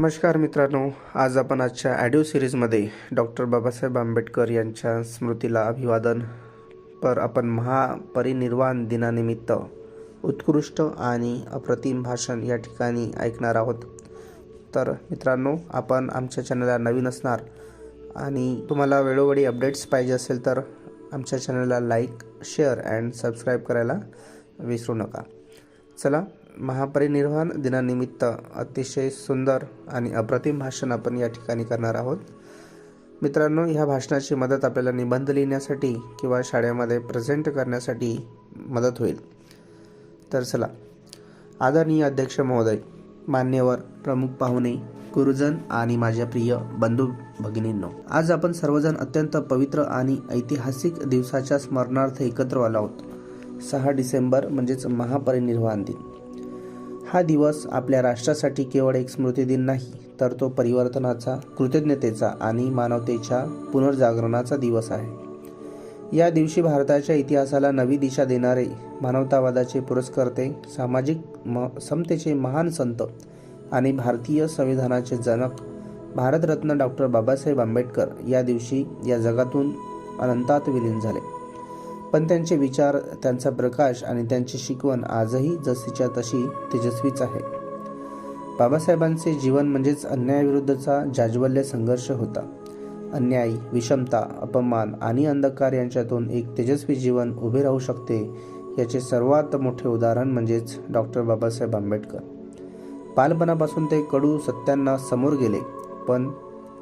नमस्कार मित्रांनो आज आपण आजच्या ॲडिओ सिरीजमध्ये डॉक्टर बाबासाहेब आंबेडकर यांच्या स्मृतीला अभिवादन पर आपण महापरिनिर्वाण दिनानिमित्त उत्कृष्ट आणि अप्रतिम भाषण या ठिकाणी ऐकणार आहोत. तर मित्रांनो आपण आमच्या चॅनलला नवीन असणार आणि तुम्हाला वेळोवेळी अपडेट्स पाहिजे असेल तर आमच्या चॅनलला लाईक शेअर अँड सबस्क्राईब करायला विसरू नका. चला महापरिनिर्वाण दिनानिमित्त अतिशय सुंदर आणि अप्रतिम भाषण आपण या ठिकाणी करणार आहोत. मित्रांनो ह्या भाषणाची मदत आपल्याला निबंध लिहिण्यासाठी किंवा शाळेमध्ये प्रेझेंट करण्यासाठी मदत होईल. तर चला. आदरणीय अध्यक्ष महोदय मान्यवर प्रमुख पाहुणे गुरुजन आणि माझ्या प्रिय बंधू भगिनींनो आज आपण सर्वजण अत्यंत पवित्र आणि ऐतिहासिक दिवसाच्या स्मरणार्थ एकत्र आलो आहोत. सहा डिसेंबर म्हणजेच महापरिनिर्वाण दिन. हा दिवस आपल्या राष्ट्रासाठी केवळ एक स्मृतिदिन नाही तर तो परिवर्तनाचा कृतज्ञतेचा आणि मानवतेच्या पुनर्जागरणाचा दिवस आहे. या दिवशी भारताच्या इतिहासाला नवी दिशा देणारे मानवतावादाचे पुरस्कर्ते सामाजिक म समतेचे महान संत आणि भारतीय संविधानाचे जनक भारतरत्न डॉक्टर बाबासाहेब आंबेडकर या दिवशी या जगातून अनंतात विलीन झाले. पण त्यांचे विचार त्यांचा प्रकाश आणि त्यांची शिकवण आजही जशीच्या तशी तेजस्वीच आहे. बाबासाहेबांचे जीवन म्हणजेच अन्यायाविरुद्धचा जाज्वल्य संघर्ष होता. अन्याय विषमता अपमान आणि अंधकार यांच्यातून एक तेजस्वी जीवन उभे राहू शकते याचे सर्वात मोठे उदाहरण म्हणजेच डॉक्टर बाबासाहेब आंबेडकर. बालपणापासून ते कडू सत्यांना समोर गेले पण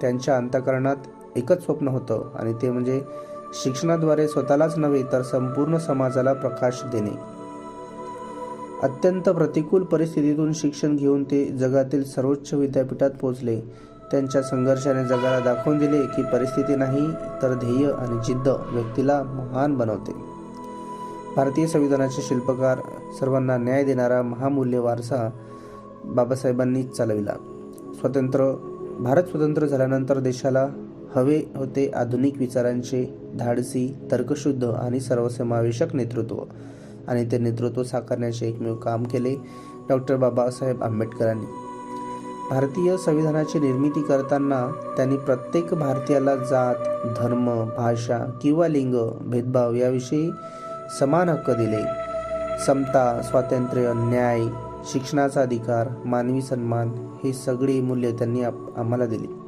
त्यांच्या अंतकरणात एकच स्वप्न होतं आणि ते म्हणजे शिक्षणाद्वारे स्वतःलाच नव्हे तर संपूर्ण समाजाला प्रकाश देणे. अत्यंत प्रतिकूल परिस्थितीतून शिक्षण घेऊन ते जगातील सर्वोच्च विद्यापीठात पोहोचले. त्यांच्या संघर्षाने जगाला दाखवून दिले की परिस्थिती नाही तर ध्येय आणि जिद्द व्यक्तीला महान बनवते. भारतीय संविधानाचे शिल्पकार सर्वांना न्याय देणारा महामूल्य वारसा बाबासाहेबांनीच चालविला. स्वतंत्र भारत स्वतंत्र झाल्यानंतर देशाला हवे होते आधुनिक विचारांचे धाडसी तर्कशुद्ध आणि सर्वसमावेशक नेतृत्व. आणि ते नेतृत्व साकारण्याचे एकमेव काम केले डॉक्टर बाबासाहेब आंबेडकरांनी. भारतीय संविधानाची निर्मिती करताना त्यांनी प्रत्येक भारतीयाला जात धर्म भाषा किंवा लिंग भेदभाव याविषयी समान हक्क दिले. समता स्वातंत्र्य न्याय शिक्षणाचा अधिकार मानवी सन्मान हे सगळी मूल्ये त्यांनी आप आम्हाला दिली.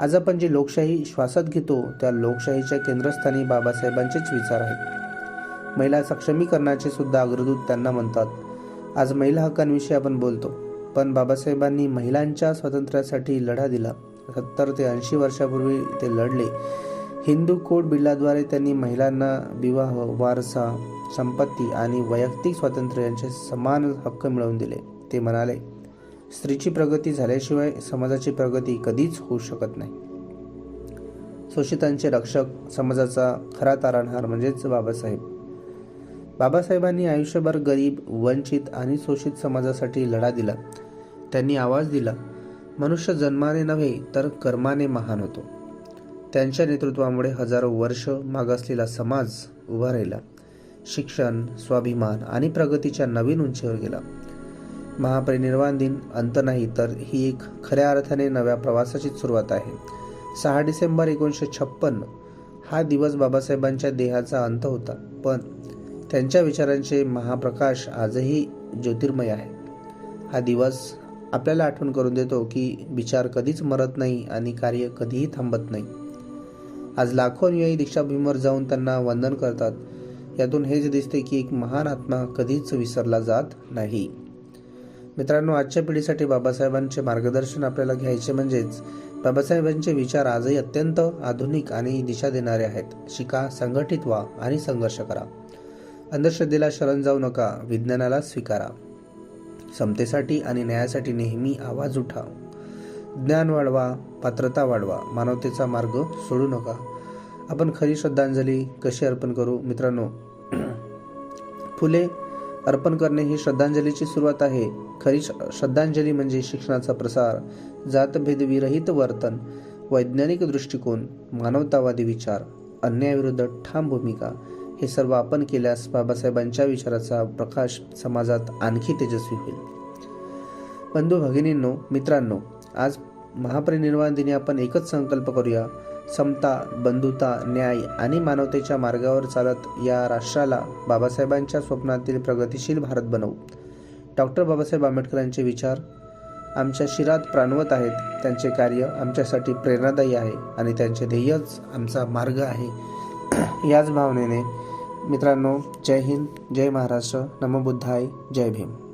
आज आपण जी लोकशाही श्वासात घेतो त्या लोकशाहीच्या केंद्रस्थानी बाबासाहेबांचेच विचार आहेत. महिला सक्षमीकरणाचे सुद्धा अग्रदूत त्यांना म्हणतात. आज महिला हक्कांविषयी आपण बोलतो पण बाबासाहेबांनी महिलांच्या स्वातंत्र्यासाठी लढा दिला. सत्तर ते ऐंशी वर्षापूर्वी ते लढले. हिंदू कोड बिल्लाद्वारे त्यांनी महिलांना विवाह वारसा संपत्ती आणि वैयक्तिक स्वातंत्र्य यांचे समान हक्क मिळवून दिले ते म्हणाले. स्त्रीची प्रगती झाल्याशिवाय समाजाची प्रगती कधीच होऊ शकत नाही. शोषितांचे रक्षक समाजाचा खरा तारणहार म्हणजेच बाबासाहेब. बाबासाहेबांनी आयुष्यभर गरीब वंचित आणि शोषित समाजासाठी लढा दिला. त्यांनी आवाज दिला मनुष्य जन्माने नव्हे तर कर्माने महान होतो. त्यांच्या नेतृत्वामुळे हजारो वर्ष मागासलेला समाज उभा राहिला. शिक्षण स्वाभिमान आणि प्रगतीच्या नवीन उंचीवर गेला. महापरिनिर्वाण दिन अंत नाही तर ही एक खऱ्या अर्थाने नव्या प्रवासाचीच सुरुवात आहे. सहा डिसेंबर एकोणीसशे छप्पन हा दिवस बाबासाहेबांच्या देहाचा अंत होता पण त्यांच्या विचारांचे महाप्रकाश आजही ज्योतिर्मय आहे. हा दिवस आपल्याला आठवण करून देतो की विचार कधीच मरत नाही आणि कार्य कधीही थांबत नाही. आज लाखो अनुयायी दीक्षाभूमीवर जाऊन त्यांना वंदन करतात. यातून हेच दिसते की एक महान आत्मा कधीच विसरला जात नाही. मित्रांनो आजच्या पिढीसाठी बाबासाहेबांचे मार्गदर्शन आपल्याला घ्यायचे म्हणजेच बाबासाहेबांचे विचार आजही अत्यंत आधुनिक आणि दिशा देणारे आहेत. शिका संघटित व्हा आणि संघर्ष करा. अंधश्रद्धेला शरण जाऊ नका विज्ञानाला स्वीकारा. समतेसाठी आणि न्यायासाठी नेहमी आवाज उठा. ज्ञान वाढवा पात्रता वाढवा मानवतेचा मार्ग सोडू नका. आपण खरी श्रद्धांजली कशी अर्पण करू? मित्रांनो फुले अर्पण करणे ही श्रद्धांजलीची सुरुवात आहे. खरी श्रद्धांजली म्हणजे शिक्षणाचा प्रसार जातभेदविरहित वर्तन वैज्ञानिक दृष्टिकोन मानवतावादी विचार अन्यायाविरुद्ध ठाम भूमिका हे सर्व आपण केल्यास बाबासाहेबांच्या विचाराचा प्रकाश समाजात आणखी तेजस्वी होईल. बंधू भगिनींनो मित्रांनो आज महापरिनिर्वाण दिनी आपण एकच संकल्प करूया. समता बंधुता न्याय आणि मानवतेच्या मार्गावर चालत या राष्ट्राला बाबासाहेबांच्या स्वप्नातील प्रगतिशील भारत बनवू. डॉक्टर बाबासाहेब आंबेडकरांचे विचार आमच्या शिरात प्राणवत आहेत त्यांचे कार्य आमच्यासाठी प्रेरणादायी आहे आणि त्यांचे ध्येयच आमचा मार्ग आहे. याच भावनेने मित्रांनो जय हिंद जय महाराष्ट्र नमो बुद्धाय जय भीम.